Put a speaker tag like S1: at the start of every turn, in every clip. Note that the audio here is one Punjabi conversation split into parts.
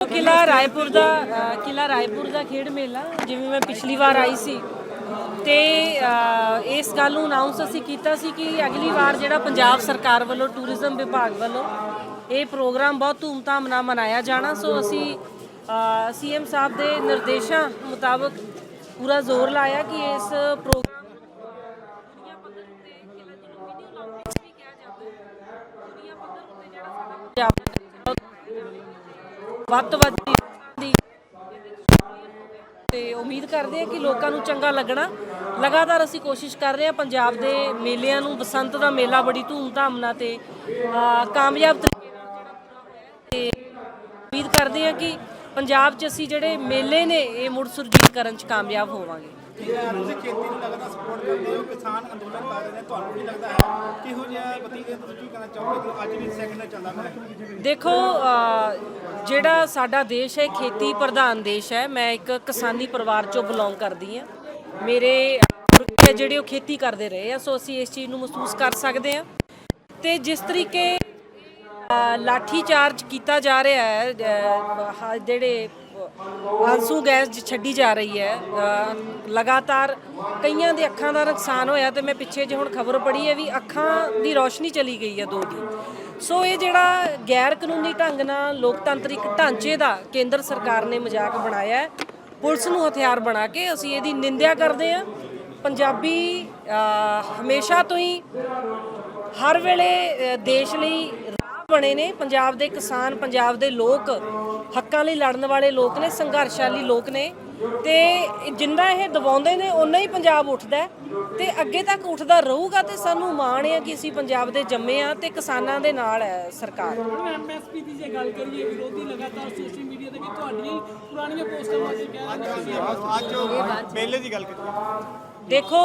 S1: ਕਿਲਾ ਰਾਏਪੁਰ ਦਾ ਕਿਲਾ ਰਾਏਪੁਰ ਦਾ ਖੇਡ ਮੇਲਾ, ਜਿਵੇਂ ਮੈਂ ਪਿਛਲੀ ਵਾਰ ਆਈ ਸੀ। ਤੇ ਇਸ ਗੱਲ ਨੂੰ ਅਨਾਉਂਸ ਅਸੀਂ ਕੀਤਾ ਸੀ ਕਿ ਅਗਲੀ ਵਾਰ ਜਿਹੜਾ ਪੰਜਾਬ ਸਰਕਾਰ ਵੱਲੋਂ ਟੂਰਿਜ਼ਮ ਵਿਭਾਗ ਵੱਲੋਂ ਇਹ ਪ੍ਰੋਗਰਾਮ ਬਹੁਤ ਧੂਮਧਾਮ ਨਾਲ ਮਨਾਇਆ ਜਾਣਾ, ਸੋ ਅਸੀਂ ਸੀਐਮ ਸਾਹਿਬ ਦੇ ਨਿਰਦੇਸ਼ਾਂ ਮੁਤਾਬਕ ਪੂਰਾ ਜ਼ੋਰ ਲਾਇਆ ਕਿ ਇਸ ਪ੍ਰੋਗਰਾਮ ਵੱਧ ਤੋਂ ਵੱਧ ਦੀ ਤੇ ਉਮੀਦ ਕਰਦੇ ਆ ਕਿ ਲੋਕਾਂ ਨੂੰ ਚੰਗਾ ਲੱਗਣਾ। ਲਗਾਤਾਰ ਅਸੀਂ ਕੋਸ਼ਿਸ਼ ਕਰ ਰਹੇ ਹਾਂ ਪੰਜਾਬ ਦੇ ਮੇਲਿਆਂ ਨੂੰ ਬਸੰਤ ਦਾ ਮੇਲਾ ਬੜੀ ਧੂਮ ਧਾਮ ਨਾਲ ਤੇ ਅ, ਕਾਮਯਾਬ ਤਰੀਕੇ ਨਾਲ ਜਿਹੜਾ ਪੂਰਾ ਹੋਇਆ ਤੇ ਉਮੀਦ ਕਰਦੇ ਹਾਂ ਕਿ ਪੰਜਾਬ 'ਚ ਅਸੀਂ ਜਿਹੜੇ ਮੇਲੇ ਨੇ ਇਹ ਮੁੜ ਸੁਰਜੀਤ ਕਰਨ 'ਚ ਕਾਮਯਾਬ ਹੋਵਾਂਗੇ।
S2: ਤੁਸੀਂ ਖੇਤੀ ਨੂੰ ਲੱਗਦਾ ਸਪੋਰਟ ਕਰਦੇ ਹੋ ਕਿਸਾਨ ਅੰਦੋਲਨ ਕਰ ਰਹੇ ਨੇ ਤੁਹਾਨੂੰ ਕੀ ਲੱਗਦਾ ਹੈ? ਕਿਹੋ ਜਿਹਾ ਬਤੀਤ ਤੁਸੀਂ ਕੀ ਕਹਿਣਾ ਚਾਹੋਗੇ ਕਿ ਅੱਜ ਵੀ ਸੈਕਿੰਡ ਚੱਲਦਾ ਹੈ
S1: ਦੇਖੋ ਜਿਹੜਾ ਸਾਡਾ ਦੇਸ਼ ਹੈ, ਖੇਤੀ ਪ੍ਰਧਾਨ ਦੇਸ਼ ਹੈ, ਮੈਂ ਇੱਕ ਕਿਸਾਨੀ ਪਰਿਵਾਰ ਚੋਂ ਬਿਲੋਂਗ ਕਰਦੀ ਹਾਂ। ਮੇਰੇ ਪੁਰਖੇ ਜਿਹੜੇ ਉਹ ਖੇਤੀ ਕਰਦੇ ਰਹੇ ਆ, ਸੋ ਅਸੀਂ ਇਸ ਚੀਜ਼ ਨੂੰ ਮਹਿਸੂਸ ਕਰ ਸਕਦੇ ਹਾਂ। ਤੇ ਜਿਸ ਤਰੀਕੇ ਲਾਠੀ ਚਾਰਜ ਕੀਤਾ ਜਾ ਰਿਹਾ ਹੈ ਜਿਹੜੇ ਆਂਸੂ ਗੈਸ ਛੱਡੀ ਜਾ ਰਹੀ ਹੈ ਲਗਾਤਾਰ ਕਈਆਂ ਦੇ ਅੱਖਾਂ ਦਾ ਨੁਕਸਾਨ ਹੋਇਆ ਤੇ ਮੈਂ ਪਿੱਛੇ ਜੇ ਹੁਣ ਖਬਰ ਪੜ੍ਹੀ ਹੈ ਵੀ ਅੱਖਾਂ ਦੀ ਰੋਸ਼ਨੀ ਚਲੀ ਗਈ ਹੈ ਦੋ ਦੀ। ਸੋ ਇਹ ਜਿਹੜਾ ਗੈਰ ਕਾਨੂੰਨੀ ਢੰਗ ਨਾਲ ਲੋਕਤੰਤਰਿਕ ਢਾਂਚੇ ਦਾ ਕੇਂਦਰ ਸਰਕਾਰ ਨੇ ਮਜ਼ਾਕ ਬਣਾਇਆ ਹੈ, ਪੁਲਿਸ ਨੂੰ ਹਥਿਆਰ ਬਣਾ ਕੇ ਅਸੀਂ ਇਹਦੀ ਨਿੰਦਿਆ ਕਰਦੇ ਹਾਂ। ਪੰਜਾਬੀ ਹਮੇਸ਼ਾ ਤੋਂ ਹੀ ਹਰ ਵੇਲੇ ਦੇਸ਼ ਲਈ ਬਣੇ ਨੇ। ਪੰਜਾਬ ਦੇ ਕਿਸਾਨ ਪੰਜਾਬ ਦੇ ਲੋਕ ਹੱਕਾਂ ਲਈ ਲੜਨ ਵਾਲੇ ਲੋਕ ਨੇ ਸੰਘਰਸ਼ਾਲੀ ਲੋਕ ਨੇ। ਤੇ ਜਿੰਨਾ ਇਹ ਦਬਾਉਂਦੇ ਨੇ ਓਨਾ ਹੀ ਪੰਜਾਬ ਉੱਠਦਾ ਹੈ। ਤੇ ਅੱਗੇ ਤੱਕ ਉੱਠਦਾ ਰਹੂਗਾ ਤੇ ਸਾਨੂੰ ਮਾਣ ਹੈ ਕਿ ਅਸੀਂ ਪੰਜਾਬ ਦੇ ਜੰਮੇ ਆ ਤੇ ਕਿਸਾਨਾਂ ਦੇ ਨਾਲ ਹੈ ਸਰਕਾਰ।
S3: ਐਮਐਸਪੀ ਦੀ ਜੇ ਗੱਲ ਕਰੀਏ ਵਿਰੋਧੀ ਲਗਾਤਾਰ ਸੋਸ਼ਲ ਮੀਡੀਆ ਤੇ ਕਿ ਤੁਹਾਡੀਆਂ ਹੀ ਪੁਰਾਣੀਆਂ ਪੋਸਟਾਂ ਵਾਂਗ ਕਹਿ ਰਹੇ ਨੇ
S2: ਅੱਜ ਮੇਲੇ ਦੀ ਗੱਲ ਕਰੀਏ।
S1: ਦੇਖੋ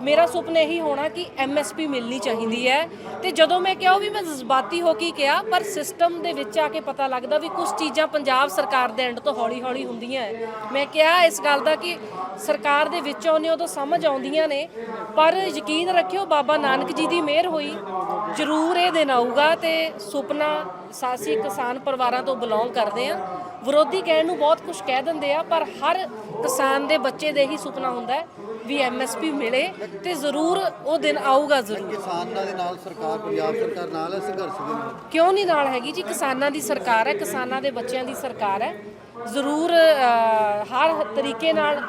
S1: ਮੇਰਾ ਸੁਪਨਾ ਇਹੀ ਹੋਣਾ ਕਿ ਐਮਐਸਪੀ ਮਿਲਣੀ ਚਾਹੀਦੀ ਹੈ। ਤੇ ਜਦੋਂ ਮੈਂ ਕਿਹਾ ਉਹ ਵੀ ਮੈਂ ਜਜ਼ਬਾਤੀ ਹੋ ਕੇ ਕਿਹਾ, ਪਰ ਸਿਸਟਮ ਦੇ ਵਿੱਚ ਆ ਕੇ ਪਤਾ ਲੱਗਦਾ ਵੀ ਕੁਝ ਚੀਜ਼ਾਂ ਪੰਜਾਬ ਸਰਕਾਰ ਦੇ ਐਂਡ ਤੋਂ ਹੌਲੀ-ਹੌਲੀ ਹੁੰਦੀਆਂ ਹੈ। ਮੈਂ ਕਿਹਾ ਇਸ ਗੱਲ ਦਾ ਕਿ ਸਰਕਾਰ ਦੇ ਵਿੱਚ ਆਉਂਦੇ ਉਦੋਂ ਸਮਝ ਆਉਂਦੀਆਂ ਨੇ, ਪਰ ਯਕੀਨ ਰੱਖਿਓ ਬਾਬਾ ਨਾਨਕ ਜੀ ਦੀ ਮਿਹਰ ਹੋਈ। ਜ਼ਰੂਰ ਇਹ ਦਿਨ ਆਊਗਾ ਤੇ ਸੁਪਨਾ ਸਾਸੀ ਕਿਸਾਨ ਪਰਿਵਾਰਾਂ ਤੋਂ ਬਿਲੋਂਗ ਕਰਦੇ ਆ। ਵਿਰੋਧੀ ਕਹਿਣ ਨੂੰ ਬਹੁਤ ਕੁਝ ਕਹਿ ਦਿੰਦੇ ਆ, ਪਰ ਹਰ ਕਿਸਾਨ ਦੇ ਬੱਚੇ ਦੇ ਹੀ ਸੁਪਨਾ ਹੁੰਦਾ ਹੈ ਵੀ ਐਮਐਸਪੀ ਮਿਲੇ ਤੇ ਜ਼ਰੂਰ ਉਹ ਦਿਨ ਆਊਗਾ ਜ਼ਰੂਰ।
S4: ਕਿਸਾਨਾਂ ਦੇ ਨਾਲ ਸਰਕਾਰ ਪੰਜਾਬ ਸਰਕਾਰ ਨਾਲ ਹੈ ਸੰਘਰਸ਼ ਦੇ ਨਾਲ?
S1: ਕਿਉਂ ਨਹੀਂ ਨਾਲ ਹੈਗੀ ਜੀ? ਕਿਸਾਨਾਂ ਦੀ ਸਰਕਾਰ ਹੈ ਕਿਸਾਨਾਂ ਦੇ ਬੱਚਿਆਂ ਦੀ ਸਰਕਾਰ ਹੈ। ਜ਼ਰੂਰ ਹਰ ਤਰੀਕੇ ਨਾਲ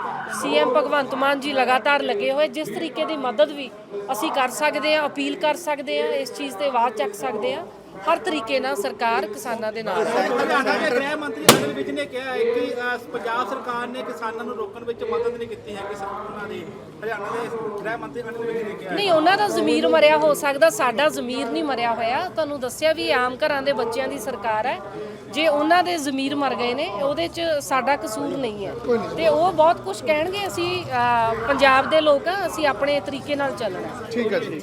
S1: ਸੀਐਮ ਭਗਵੰਤ ਮਾਨ ਜੀ ਲਗਾਤਾਰ ਲੱਗੇ ਹੋਏ। ਜਿਸ ਤਰੀਕੇ ਦੀ ਮਦਦ ਵੀ ਅਸੀਂ ਕਰ ਸਕਦੇ ਹਾਂ ਅਪੀਲ ਕਰ ਸਕਦੇ ਹਾਂ ਇਸ ਚੀਜ਼ ਤੇ ਆਵਾਜ਼ ਚੱਕ ਸਕਦੇ ਹਾਂ। ਹਰ ਤਰੀਕੇ ਨਾਲ ਸਰਕਾਰ ਕਿਸਾਨਾਂ ਦੇ ਨਾਲ ਹੈ।
S2: ਹਰਿਆਣਾ ਦੇ ਗ੍ਰਹਿ ਮੰਤਰੀ ਅਨਿਲ ਵਿਜ ਨੇ ਕਿਹਾ ਹੈ ਕਿ ਅ, ਪੰਜਾਬ ਸਰਕਾਰ ਨੇ ਕਿਸਾਨਾਂ ਨੂੰ ਰੋਕਣ ਵਿੱਚ ਮਦਦ ਨਹੀਂ ਕੀਤੀ ਹੈ ਕਿ ਉਹਨਾਂ ਦੀ ਹਰਿਆਣਾ ਦੇ ਗ੍ਰਹਿ ਮੰਤਰੀ ਅਨਿਲ ਵਿਜ ਨੇ ਕਿਹਾ ਹੈ।
S1: ਨਹੀਂ ਉਹਨਾਂ ਦਾ ਜ਼ਮੀਰ ਮਰਿਆ ਹੋ ਸਕਦਾ ਸਾਡਾ ਜ਼ਮੀਰ ਨਹੀਂ ਮਰਿਆ ਹੋਇਆ। ਤੁਹਾਨੂੰ ਦੱਸਿਆ ਵੀ ਆਮ ਘਰਾਂ ਦੇ ਬੱਚਿਆਂ ਦੀ ਸਰਕਾਰ ਹੈ। ਜੇ ਉਹਨਾਂ ਦੇ ਜ਼ਮੀਰ ਮਰ ਗਏ ਨੇ ਉਹਦੇ 'ਚ ਸਾਡਾ ਕਸੂਰ ਨਹੀਂ ਹੈ। ਤੇ ਉਹ ਬਹੁਤ ਕੁਝ ਕਹਿਣਗੇ ਅਸੀਂ ਪੰਜਾਬ ਦੇ ਲੋਕ ਆ ਅਸੀਂ ਆਪਣੇ ਤਰੀਕੇ ਨਾਲ ਚੱਲਣਾ।
S4: ਠੀਕ ਹੈ ਜੀ।